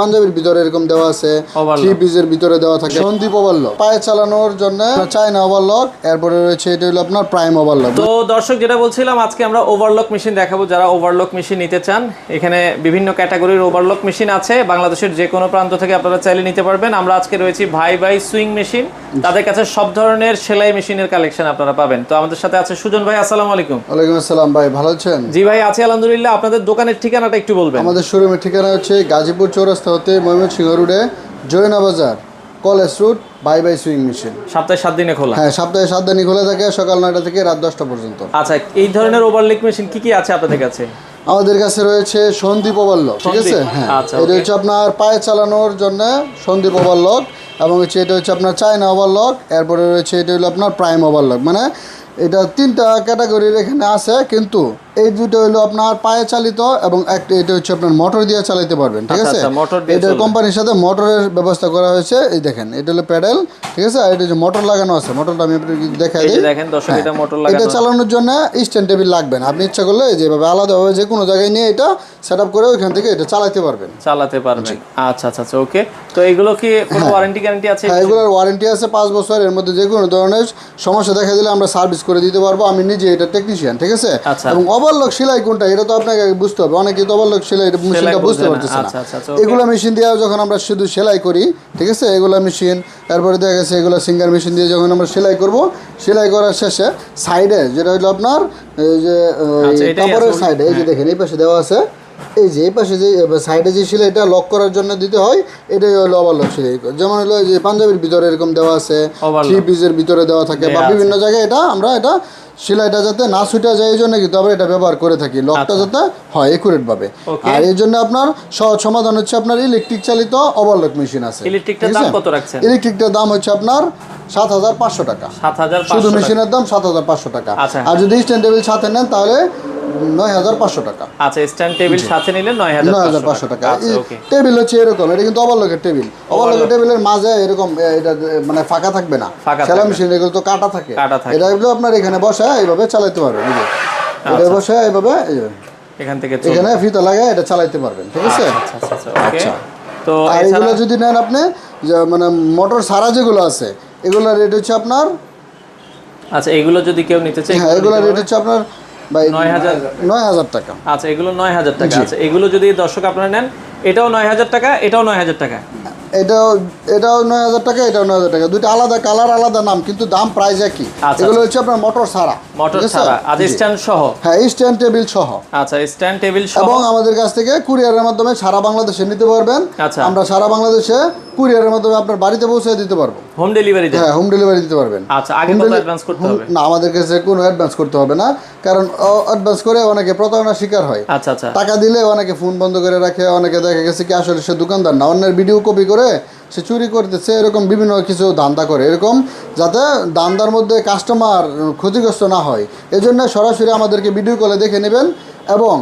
পাঞ্জাবির ভিতরে এরকম দেওয়া আছে থ্রি পিসের ভিতরে দেওয়া থাকে। সন্দীপ ওভারলক পায়ে চালানোর জন্য চায়না ওভারলক এরপরে রয়েছে এটা হলো আপনার প্রাইম ওভারলক তো দর্শক যেটা বলছিলাম আজকে আমরা ওভারলক মেশিন দেখাবো। যারা ওভারলক মেশিন নিতে চান এখানে বিভিন্ন ক্যাটাগরির ওভারলক মেশিন আছে। বাংলাদেশের যে কোনো প্রান্ত থেকে আপনারা চাইলে নিতে পারবেন। আমরা আজকে রয়েছি ভাই ভাই সুইং মেশিন তাদের কাছে সব ধরনের সেলাই মেশিনের কালেকশন আপনারা পাবেন। তো আমাদের সাথে আছে সুজন ভাই আসসালামু আলাইকুম। ওয়ালাইকুম আসসালাম ভাই ভালো আছেন? জি ভাই আছি আলহামদুলিল্লাহ। আপনাদের দোকানের ঠিকানাটা একটু বলবেন। আমাদের শোরুমের ঠিকানা হচ্ছে গাজীপুর চৌরাস্তা হতে ময়মনসিংহ রোডে Joina Bazar college route bye bye sewing machine. সপ্তাহে সাত দিনে খোলা? হ্যাঁ সপ্তাহে সাত দিনই খোলা থাকে সকাল নয়টা থেকে রাত দশটা পর্যন্ত। আচ্ছা এই ধরনের ওভারলক মেশিন কি কি আছে আপনাদের কাছে? আমাদের কাছে রয়েছে সন্দীপ ওভারলক ঠিক আছে? হ্যাঁ আচ্ছা, এটা হচ্ছে আপনার পায়ে চালানোর জন্য সন্দীপ ওভারলক এবং হচ্ছে এটা হচ্ছে আপনার চায়না ওভারলক এরপরে রয়েছে এটা হলো আপনার প্রাইম ওভারলক মানে এটা তিনটা ক্যাটাগরির এখানে আছে কিন্তু এই দুটো হলো আপনার পায়ে চালিত এবং একটা এটা হচ্ছে আপনার মোটর দিয়ে চালাতে পারবেন ঠিক আচ্ছা, আছে? আচ্ছা, এটা কোম্পানির সাথে মোটরের ব্যবস্থা করা হয়েছে। এই দেখেন এটা হলো প্যাডেল ঠিক আছে? আর এটা যে মোটর লাগানো আছে। মোটরটা আমি আপনাকে দেখাই দিই। দেখেন দর্শক হ্যাঁ, এটা মোটর এটা চালানোর জন্য স্ট্যান্ড টেবিল লাগবে না। আপনি ইচ্ছা করলে যেভাবে আলাদাভাবে যে কোনো জায়গায় নিয়ে এটা সেট আপ করে ওইখান থেকে এটা চালাতে পারবেন। চালাতে পারবেন। আচ্ছা আচ্ছা আচ্ছা ওকে তো এগুলো কি কোনো ওয়ারেন্টি গ্যারান্টি আছে? হ্যাঁ এগুলোর ওয়ারেন্টি আছে পাঁচ বছর। এর মধ্যে যে কোনো ধরনের সমস্যা দেখা দিলে আমরা সার্ভিস করে দিতে পারব। আমি নিজে এটা টেকনিশিয়ান ঠিক আছে? আচ্ছা। এবং ওভারলক সেলাই কোনটা? এটা তো আপনাকে বুঝতে হবে। অনেকে তো ওভারলক সেলাই মেশিনটা বুঝতে পারতেছে না। আচ্ছা, আচ্ছা, আচ্ছা. এগুলো মেশিন দিয়ে যখন আমরা শুধু সেলাই করি ঠিক আছে? এগুলা মেশিন তারপরে দেখা গেছে এগুলো সিঙ্গার মেশিন দিয়ে যখন আমরা সেলাই করব সেলাই করার শেষে সাইডে যেটা হলো আপনার এই যে কাপড়ের সাইডে এই যে দেখেন এই পাশে দেওয়া আছে এই যে এই পাশে যে সাইডে যে সেলাইটা লক করার জন্য দিতে হয় এটাই হলো ওভারলক সেলাই। যেমন হলো যে পাঞ্জাবির ভিতরে এরকম দেওয়া আছে। থ্রি পিসের ভিতরে দেওয়া থাকে বা বিভিন্ন জায়গায় এটা আমরা এটা সেলাইটা যাতে না ছুটে যায় এই জন্য কিন্তু আমরা এটা ব্যবহার করে থাকি। লকটা যাতে হয় একুরেট ভাবে আর এই জন্য আপনার সহজ সমাধান হচ্ছে আপনার ইলেকট্রিক চালিত ওভারলক মেশিন আছে। ইলেকট্রিকটার দাম কত রাখছেন? ইলেকট্রিকটার দাম হচ্ছে আপনার সাত হাজার পাঁচশো টাকা। সাত হাজার শুধু মেশিনের দাম সাত হাজার পাঁচশো টাকা। আচ্ছা। আর যদি স্ট্যান্ড টেবিল সাথে নেন তাহলে নয় হাজার পাঁচশো টাকা। আচ্ছা স্ট্যান্ড টেবিল সাথে নিলে নয় হাজার নয় হাজার পাঁচশো টাকা। আচ্ছা টেবিল হচ্ছে এরকম এটা কিন্তু টেবিল টেবিলের মাঝে এরকম এটা মানে ফাঁকা থাকবে না। মেশিন এগুলো তো কাটা থাকে। এটা আপনার এখানে বসে এইভাবে চালাতে পারবেন এটা আচ্ছা। বসে এইভাবে এখান থেকে এখানে ফিতা লাগায় এটা চালাতে পারবেন ঠিক আছে? আচ্ছা আচ্ছা আচ্ছা আচ্ছা। তো এগুলো যদি নেন আপনি মানে মোটর সারা যেগুলো আছে এগুলোর রেট হচ্ছে আপনার আচ্ছা এগুলো যদি কেউ নিতে চায় হ্যাঁ এগুলোর রেট হচ্ছে আপনার নয় হাজার? টাকা। আচ্ছা এগুলো নয় হাজার টাকা। আচ্ছা এগুলো যদি দর্শক আপনারা নেন এটাও নয় হাজার টাকা এটাও নয় হাজার টাকা। এটাও এটাও নয় হাজার টাকা এটাও নয় হাজার টাকা। দুটো আলাদা কালার আলাদা নাম কিন্তু দাম প্রাইস একই। আচ্ছা, এগুলো হচ্ছে আপনার মোটর সারা মোটর। স্ট্যান্ড সহ? হ্যাঁ স্ট্যান্ড টেবিল সহ। আচ্ছা স্ট্যান্ড টেবিল সহ? এবং আমাদের কাছ থেকে কুরিয়ারের মাধ্যমে সারা বাংলাদেশে নিতে পারবেন। আচ্ছা। আমরা সারা বাংলাদেশে কুরিয়ারের মাধ্যমে আপনার বাড়িতে পৌঁছে দিতে পারব। হোম ডেলিভারি হ্যাঁ হোম ডেলিভারি দিতে পারবেন। আচ্ছা আগে অ্যাডভান্স করতে হবে? না আমাদের কাছে কোনো অ্যাডভান্স করতে হবে না কারণ অ্যাডভান্স করে অনেকে প্রতারণার শিকার হয়। আচ্ছা আচ্ছা। টাকা দিলে অনেকে ফোন বন্ধ করে রাখে অনেকে দেখা গেছে কি আসলে সে দোকানদার না অন্যের ভিডিও কপি করে সে চুরি করতেছে এরকম বিভিন্ন কিছু দান্দা করে এরকম যাতে দান্দার মধ্যে কাস্টমার ক্ষতিগ্রস্ত না হয়। এজন্য সরাসরি আমাদেরকে ভিডিও কলে দেখে নেবেন এবং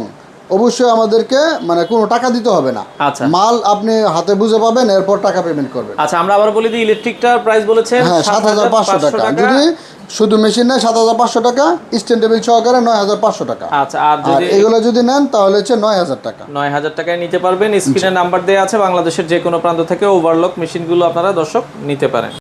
অবশ্যই আমাদেরকে মানে কোনো টাকা দিতে হবে না। আচ্ছা। মাল আপনি হাতে বুঝে পাবেন এরপর টাকা পেমেন্ট করবেন। আচ্ছা আমরা আবার বলি দিই ইলেকট্রিকটার প্রাইস বলেছেন হ্যাঁ সাত হাজার পাঁচশো টাকা। যদি শুধু মেশিন নেয় সাত হাজার পাঁচশো টাকা স্ট্যান্ড টেবিল সহকারে নয় হাজার পাঁচশো টাকা। আচ্ছা আর আর যদি এগুলো যদি নেন তাহলে হচ্ছে নয় হাজার টাকা। নয় হাজার টাকায় নিতে পারবেন। স্ক্রিনে নাম্বার দেওয়া আছে বাংলাদেশের যে কোনো প্রান্ত থেকে ওভারলক মেশিনগুলো আপনারা দর্শক নিতে পারেন।